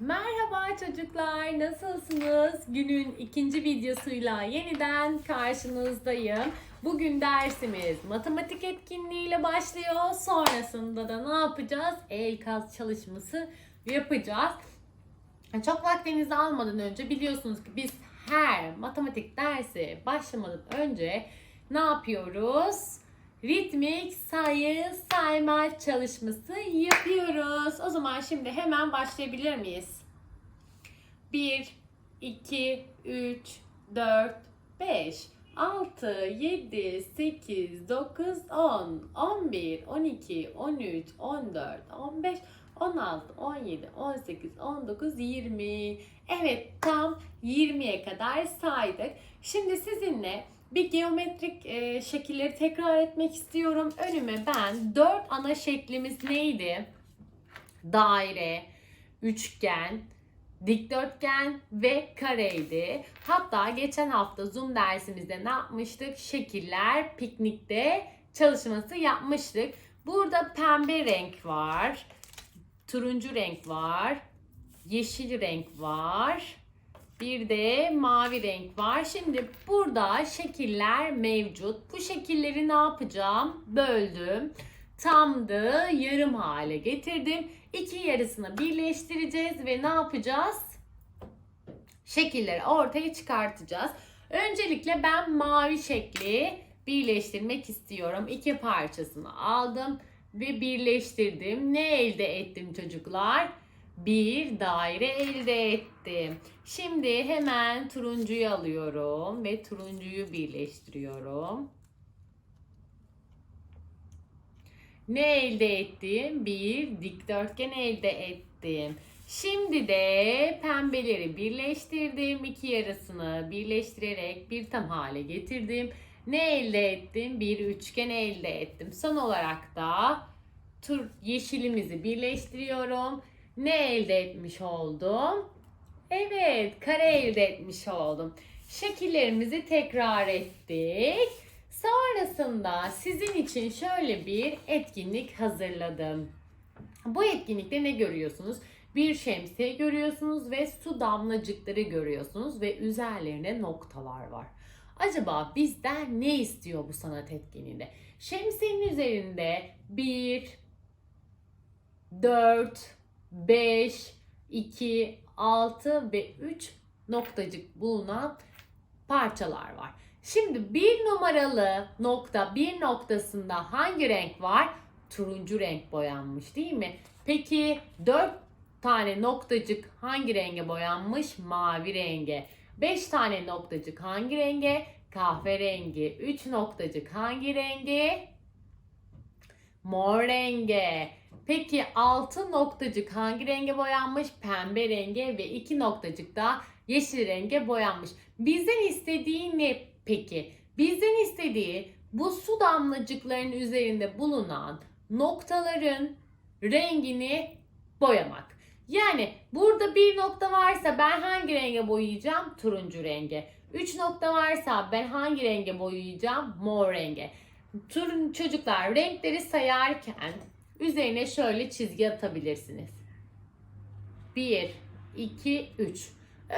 Merhaba çocuklar, nasılsınız? Günün ikinci videosuyla yeniden karşınızdayım. Bugün dersimiz matematik etkinliğiyle başlıyor. Sonrasında da ne yapacağız? El kaz çalışması yapacağız. Çok vaktinizi almadan önce biliyorsunuz ki biz her matematik dersi başlamadan önce ne yapıyoruz? Ritmik sayı sayma çalışması yapıyoruz. O zaman şimdi hemen başlayabilir miyiz? 1, 2, 3, 4, 5, 6, 7, 8, 9, 10, 11, 12, 13, 14, 15, 16, 17, 18, 19, 20. Evet tam 20'ye kadar saydık. Şimdi sizinle bir geometrik e, şekilleri tekrar etmek istiyorum. Önüme ben 4 ana şeklimiz neydi? Daire, üçgen, dikdörtgen ve kareydi. Hatta geçen hafta Zoom dersimizde ne yapmıştık? Şekiller piknikte çalışması yapmıştık. Burada pembe renk var. Turuncu renk var. Yeşil renk var. Bir de mavi renk var. Şimdi burada şekiller mevcut. Bu şekilleri ne yapacağım? Böldüm. Tamdı, yarım hale getirdim. İki yarısını birleştireceğiz ve ne yapacağız? Şekilleri ortaya çıkartacağız. Öncelikle ben mavi şekli birleştirmek istiyorum. İki parçasını aldım ve birleştirdim. Ne elde ettim çocuklar? Bir daire elde ettim. Şimdi hemen turuncuyu alıyorum ve turuncuyu birleştiriyorum. Ne elde ettim? Bir dikdörtgen elde ettim. Şimdi de pembeleri birleştirdim. İki yarısını birleştirerek bir tam hale getirdim. Ne elde ettim? Bir üçgen elde ettim. Son olarak da tur yeşilimizi birleştiriyorum. Ne elde etmiş oldum? Evet, kare elde etmiş oldum. Şekillerimizi tekrar ettik. Sonrasında sizin için şöyle bir etkinlik hazırladım. Bu etkinlikte ne görüyorsunuz? Bir şemsiye görüyorsunuz ve su damlacıkları görüyorsunuz ve üzerlerine noktalar var. Acaba bizden ne istiyor bu sanat etkinliğinde? Şemsiyenin üzerinde 1, 4, 5, 2, 6 ve 3 noktacık bulunan parçalar var. Şimdi bir numaralı nokta bir noktasında hangi renk var? Turuncu renk boyanmış değil mi? Peki 4 tane noktacık hangi renge boyanmış? Mavi renge. 5 tane noktacık hangi renge? Kahverengi. 3 noktacık hangi renge? Mor renge. Peki 6 noktacık hangi renge boyanmış? Pembe renge ve 2 noktacık da yeşil renge boyanmış. Bizden istediği ne peki? Bizden istediği bu su damlacıklarının üzerinde bulunan noktaların rengini boyamak. Yani burada bir nokta varsa ben hangi renge boyayacağım? Turuncu renge. 3 nokta varsa ben hangi renge boyayacağım? Mor renge. Turun çocuklar renkleri sayarken üzerine şöyle çizgi atabilirsiniz. 1, 2, 3.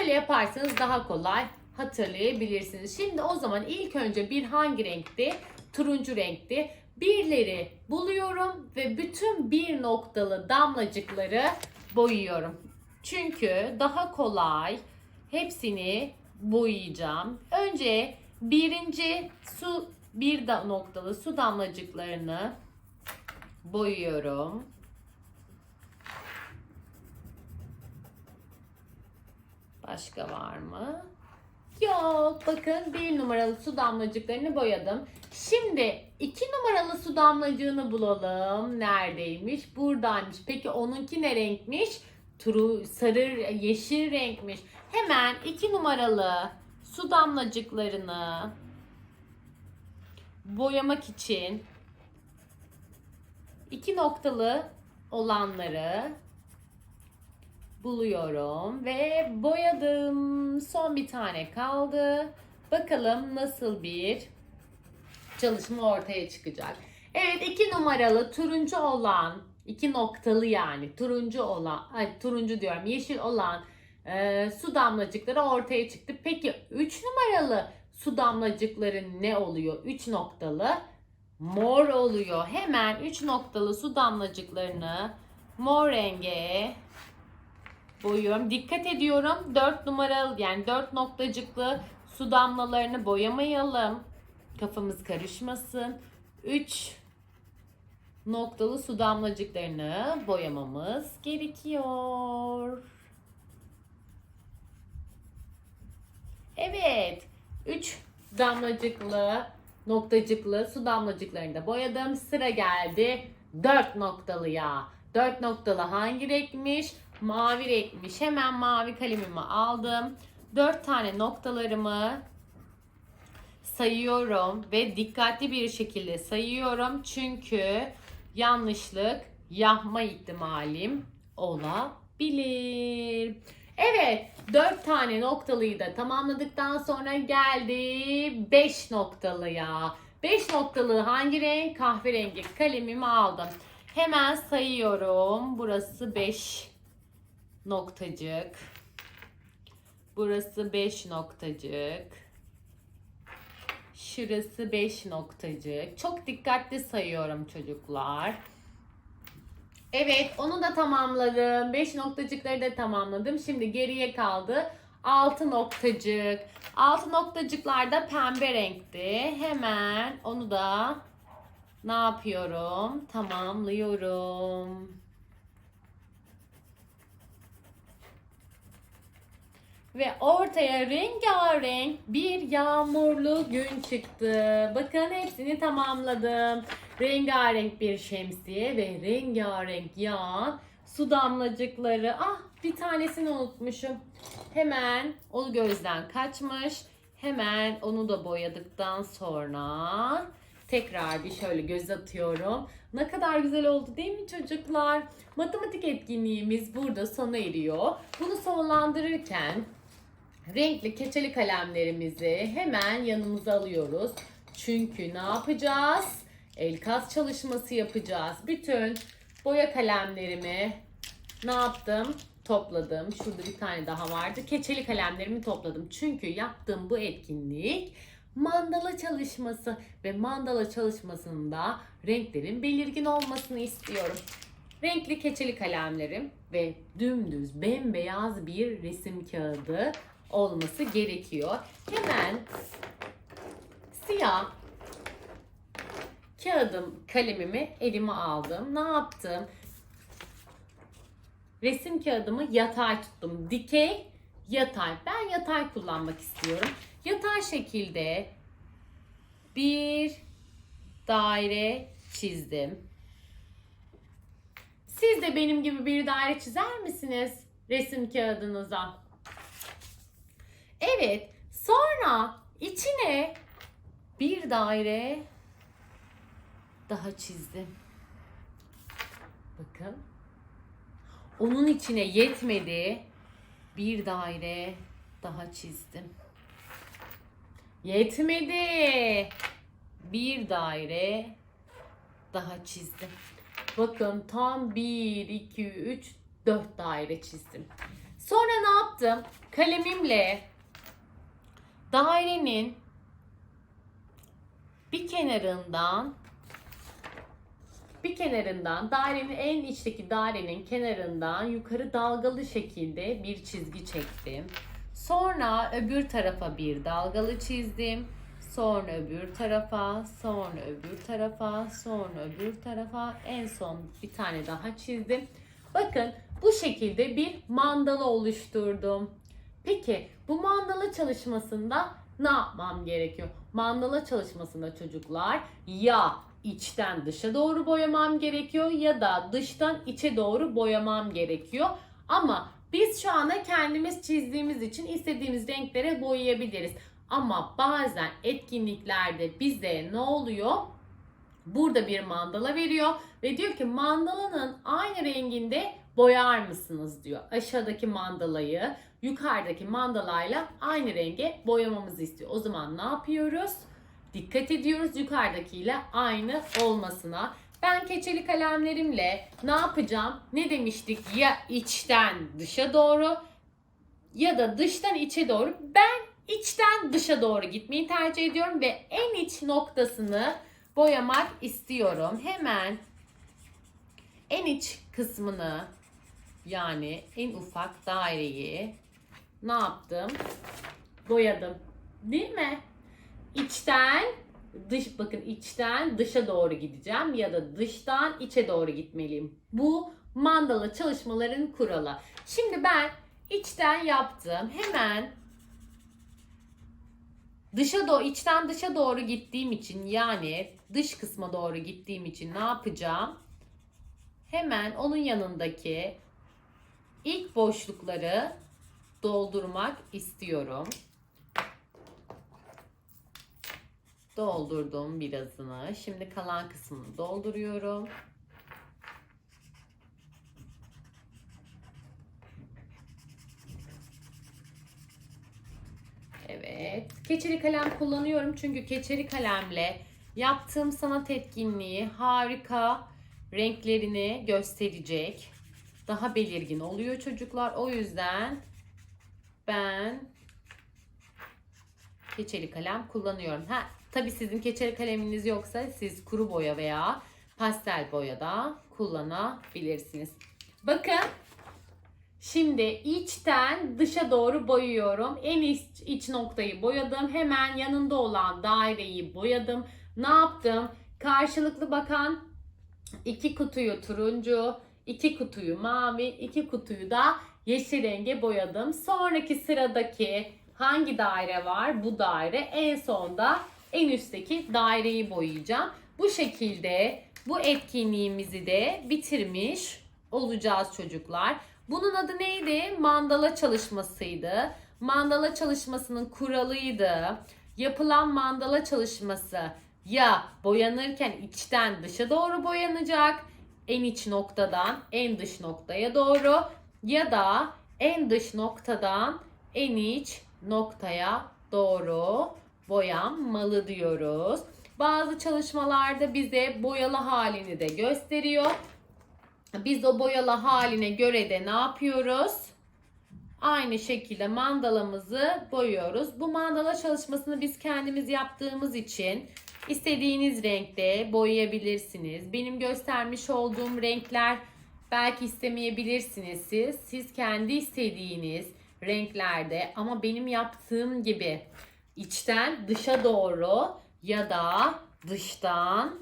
Öyle yaparsanız daha kolay hatırlayabilirsiniz. Şimdi o zaman ilk önce bir hangi renkti? Turuncu renkti. Birleri buluyorum ve bütün bir noktalı damlacıkları boyuyorum. Çünkü daha kolay hepsini boyayacağım. Önce birinci su bir da noktalı su damlacıklarını boyuyorum. Başka var mı? Yok. Bakın bir numaralı su damlacıklarını boyadım. Şimdi iki numaralı su damlacığını bulalım. Neredeymiş? Buradaymış. Peki onunki ne renkmiş? Turu, sarı, yeşil renkmiş. Hemen iki numaralı su damlacıklarını boyamak için iki noktalı olanları buluyorum ve boyadım. Son bir tane kaldı. Bakalım nasıl bir çalışma ortaya çıkacak. Evet iki numaralı turuncu olan iki noktalı yani turuncu olan, ay turuncu diyorum yeşil olan e, su damlacıkları ortaya çıktı. Peki 3 numaralı su damlacıkları ne oluyor? 3 noktalı mor oluyor. Hemen 3 noktalı su damlacıklarını mor renge boyuyorum. Dikkat ediyorum 4 numaralı yani 4 noktacıklı su damlalarını boyamayalım. Kafamız karışmasın. 3 noktalı su damlacıklarını boyamamız gerekiyor. Evet. 3 damlacıklı, noktacıklı su damlacıklarını da boyadım. Sıra geldi 4 noktalıya. 4 noktalı hangi renkmiş? Mavi renkmiş. Hemen mavi kalemimi aldım. 4 tane noktalarımı sayıyorum ve dikkatli bir şekilde sayıyorum. Çünkü yanlışlık yapma ihtimalim olabilir. Evet, 4 tane noktalıyı da tamamladıktan sonra geldi 5 noktalıya. 5 noktalı hangi renk? Kahverengi kalemimi aldım. Hemen sayıyorum. Burası 5 noktacık. Burası 5 noktacık. Şurası 5 noktacık. Çok dikkatli sayıyorum çocuklar. Evet onu da tamamladım. 5 noktacıkları da tamamladım. Şimdi geriye kaldı 6 noktacık. 6 noktacıklar da pembe renkti. Hemen onu da ne yapıyorum? Tamamlıyorum. Ve ortaya rengarenk bir yağmurlu gün çıktı. Bakın hepsini tamamladım. Rengarenk bir şemsiye ve rengarenk yağan su damlacıkları. Ah bir tanesini unutmuşum. Hemen o gözden kaçmış. Hemen onu da boyadıktan sonra tekrar bir şöyle göz atıyorum. Ne kadar güzel oldu değil mi çocuklar? Matematik etkinliğimiz burada sona eriyor. Bunu sonlandırırken renkli keçeli kalemlerimizi hemen yanımıza alıyoruz. Çünkü ne yapacağız? El kas çalışması yapacağız. Bütün boya kalemlerimi ne yaptım? Topladım. Şurada bir tane daha vardı. Keçeli kalemlerimi topladım. Çünkü yaptığım bu etkinlik mandala çalışması ve mandala çalışmasında renklerin belirgin olmasını istiyorum. Renkli keçeli kalemlerim ve dümdüz bembeyaz bir resim kağıdı olması gerekiyor. Hemen siyah kağıdım, kalemimi elime aldım. Ne yaptım? Resim kağıdımı yatay tuttum. Dikey, yatay. Ben yatay kullanmak istiyorum. Yatay şekilde bir daire çizdim. Siz de benim gibi bir daire çizer misiniz resim kağıdınıza? Evet. Sonra içine bir daire daha çizdim. Bakın. Onun içine yetmedi. Bir daire daha çizdim. Yetmedi. Bir daire daha çizdim. Bakın tam 1, 2, 3, 4 daire çizdim. Sonra ne yaptım? Kalemimle dairenin bir kenarından bir kenarından dairenin en içteki dairenin kenarından yukarı dalgalı şekilde bir çizgi çektim. Sonra öbür tarafa bir dalgalı çizdim. Sonra öbür tarafa, sonra öbür tarafa, sonra öbür tarafa, en son bir tane daha çizdim. Bakın bu şekilde bir mandala oluşturdum. Peki bu mandala çalışmasında ne yapmam gerekiyor? Mandala çalışmasında çocuklar ya içten dışa doğru boyamam gerekiyor ya da dıştan içe doğru boyamam gerekiyor. Ama biz şu anda kendimiz çizdiğimiz için istediğimiz renklere boyayabiliriz. Ama bazen etkinliklerde bize ne oluyor? Burada bir mandala veriyor ve diyor ki mandalanın aynı renginde boyar mısınız diyor. Aşağıdaki mandalayı yukarıdaki mandalayla aynı renge boyamamızı istiyor. O zaman ne yapıyoruz? Dikkat ediyoruz yukarıdakiyle aynı olmasına. Ben keçeli kalemlerimle ne yapacağım? Ne demiştik? Ya içten dışa doğru ya da dıştan içe doğru. Ben içten dışa doğru gitmeyi tercih ediyorum ve en iç noktasını boyamak istiyorum. Hemen en iç kısmını yani en ufak daireyi ne yaptım? Boyadım. Değil mi? İçten dış bakın içten dışa doğru gideceğim ya da dıştan içe doğru gitmeliyim. Bu mandala çalışmaların kuralı. Şimdi ben içten yaptım. Hemen dışa doğru içten dışa doğru gittiğim için yani dış kısma doğru gittiğim için ne yapacağım? Hemen onun yanındaki ilk boşlukları doldurmak istiyorum. Doldurdum birazını. Şimdi kalan kısmını dolduruyorum. Evet. Keçeli kalem kullanıyorum çünkü keçeli kalemle yaptığım sanat etkinliği harika renklerini gösterecek. Daha belirgin oluyor çocuklar. O yüzden ben keçeli kalem kullanıyorum. Ha, tabii sizin keçeli kaleminiz yoksa siz kuru boya veya pastel boya da kullanabilirsiniz. Bakın Şimdi içten dışa doğru boyuyorum. En iç, iç noktayı boyadım. Hemen yanında olan daireyi boyadım. Ne yaptım? Karşılıklı bakan iki kutuyu turuncu, iki kutuyu mavi, iki kutuyu da yeşil renge boyadım. Sonraki sıradaki hangi daire var? Bu daire. En sonda en üstteki daireyi boyayacağım. Bu şekilde bu etkinliğimizi de bitirmiş olacağız çocuklar. Bunun adı neydi? Mandala çalışmasıydı. Mandala çalışmasının kuralıydı. Yapılan mandala çalışması ya boyanırken içten dışa doğru boyanacak, en iç noktadan en dış noktaya doğru ya da en dış noktadan en iç noktaya doğru boyanmalı diyoruz. Bazı çalışmalarda bize boyalı halini de gösteriyor. Biz o boyalı haline göre de ne yapıyoruz? Aynı şekilde mandalamızı boyuyoruz. Bu mandala çalışmasını biz kendimiz yaptığımız için istediğiniz renkte boyayabilirsiniz. Benim göstermiş olduğum renkler belki istemeyebilirsiniz siz. Siz kendi istediğiniz renklerde ama benim yaptığım gibi içten dışa doğru ya da dıştan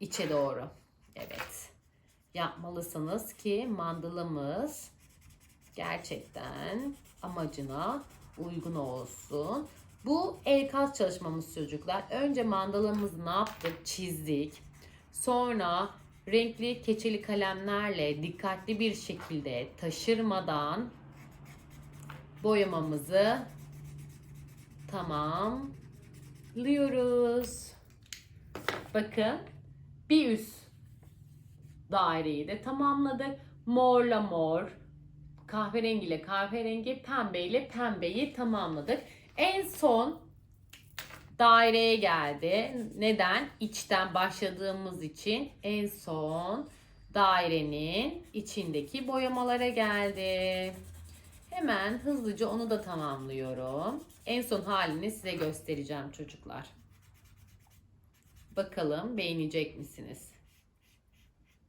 içe doğru. Evet. Yapmalısınız ki mandalamız gerçekten amacına uygun olsun. Bu el kas çalışmamız çocuklar. Önce mandalamızı ne yaptık? Çizdik. Sonra renkli keçeli kalemlerle dikkatli bir şekilde taşırmadan boyamamızı tamamlıyoruz. Bakın bir üst daireyi de tamamladık. Morla mor, kahverengiyle kahverengi, pembeyle pembeyi tamamladık. En son daireye geldi. Neden? İçten başladığımız için en son dairenin içindeki boyamalara geldi. Hemen hızlıca onu da tamamlıyorum. En son halini size göstereceğim çocuklar. Bakalım beğenecek misiniz?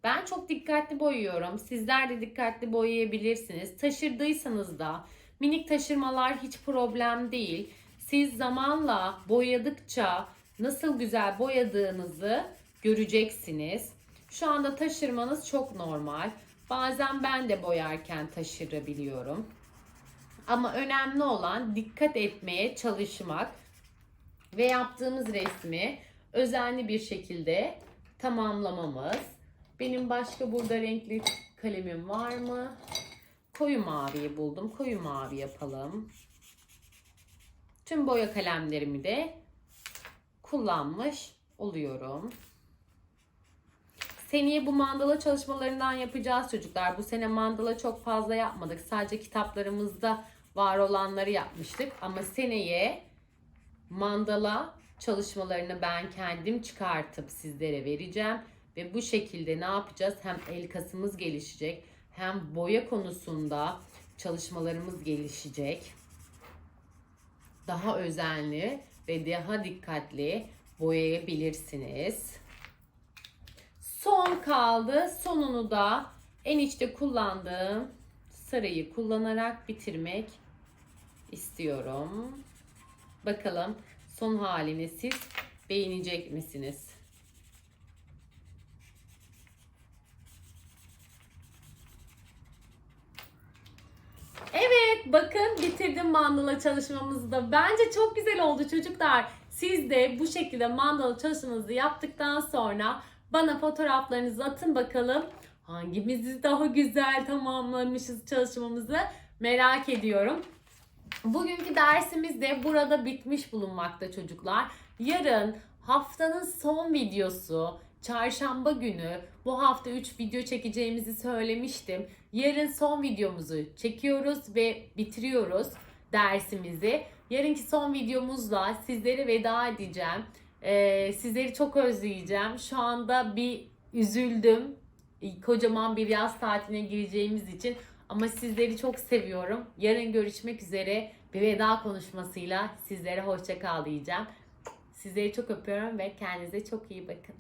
Ben çok dikkatli boyuyorum. Sizler de dikkatli boyayabilirsiniz. Taşırdıysanız da minik taşırmalar hiç problem değil. Siz zamanla boyadıkça nasıl güzel boyadığınızı göreceksiniz. Şu anda taşırmanız çok normal. Bazen ben de boyarken taşırabiliyorum. Ama önemli olan dikkat etmeye çalışmak ve yaptığımız resmi özenli bir şekilde tamamlamamız. Benim başka burada renkli kalemim var mı? Koyu maviyi buldum. Koyu mavi yapalım. Tüm boya kalemlerimi de kullanmış oluyorum. Seneye bu mandala çalışmalarından yapacağız çocuklar. Bu sene mandala çok fazla yapmadık. Sadece kitaplarımızda var olanları yapmıştık. Ama seneye mandala çalışmalarını ben kendim çıkartıp sizlere vereceğim. Ve bu şekilde ne yapacağız? Hem el kasımız gelişecek hem boya konusunda çalışmalarımız gelişecek. Daha özenli ve daha dikkatli boyayabilirsiniz. Son kaldı. Sonunu da en içte kullandığım sarıyı kullanarak bitirmek istiyorum. Bakalım son halini siz beğenecek misiniz? Evet bakın bitirdim mandala çalışmamızı da. Bence çok güzel oldu çocuklar. Siz de bu şekilde mandala çalışmanızı yaptıktan sonra bana fotoğraflarınızı atın bakalım. Hangimiz daha güzel tamamlamışız çalışmamızı merak ediyorum. Bugünkü dersimiz de burada bitmiş bulunmakta çocuklar. Yarın haftanın son videosu çarşamba günü bu hafta 3 video çekeceğimizi söylemiştim. Yarın son videomuzu çekiyoruz ve bitiriyoruz dersimizi. Yarınki son videomuzla sizlere veda edeceğim. Ee, sizleri çok özleyeceğim. Şu anda bir üzüldüm. Kocaman bir yaz tatiline gireceğimiz için. Ama sizleri çok seviyorum. Yarın görüşmek üzere bir veda konuşmasıyla sizlere hoşça kal diyeceğim. Sizleri çok öpüyorum ve kendinize çok iyi bakın.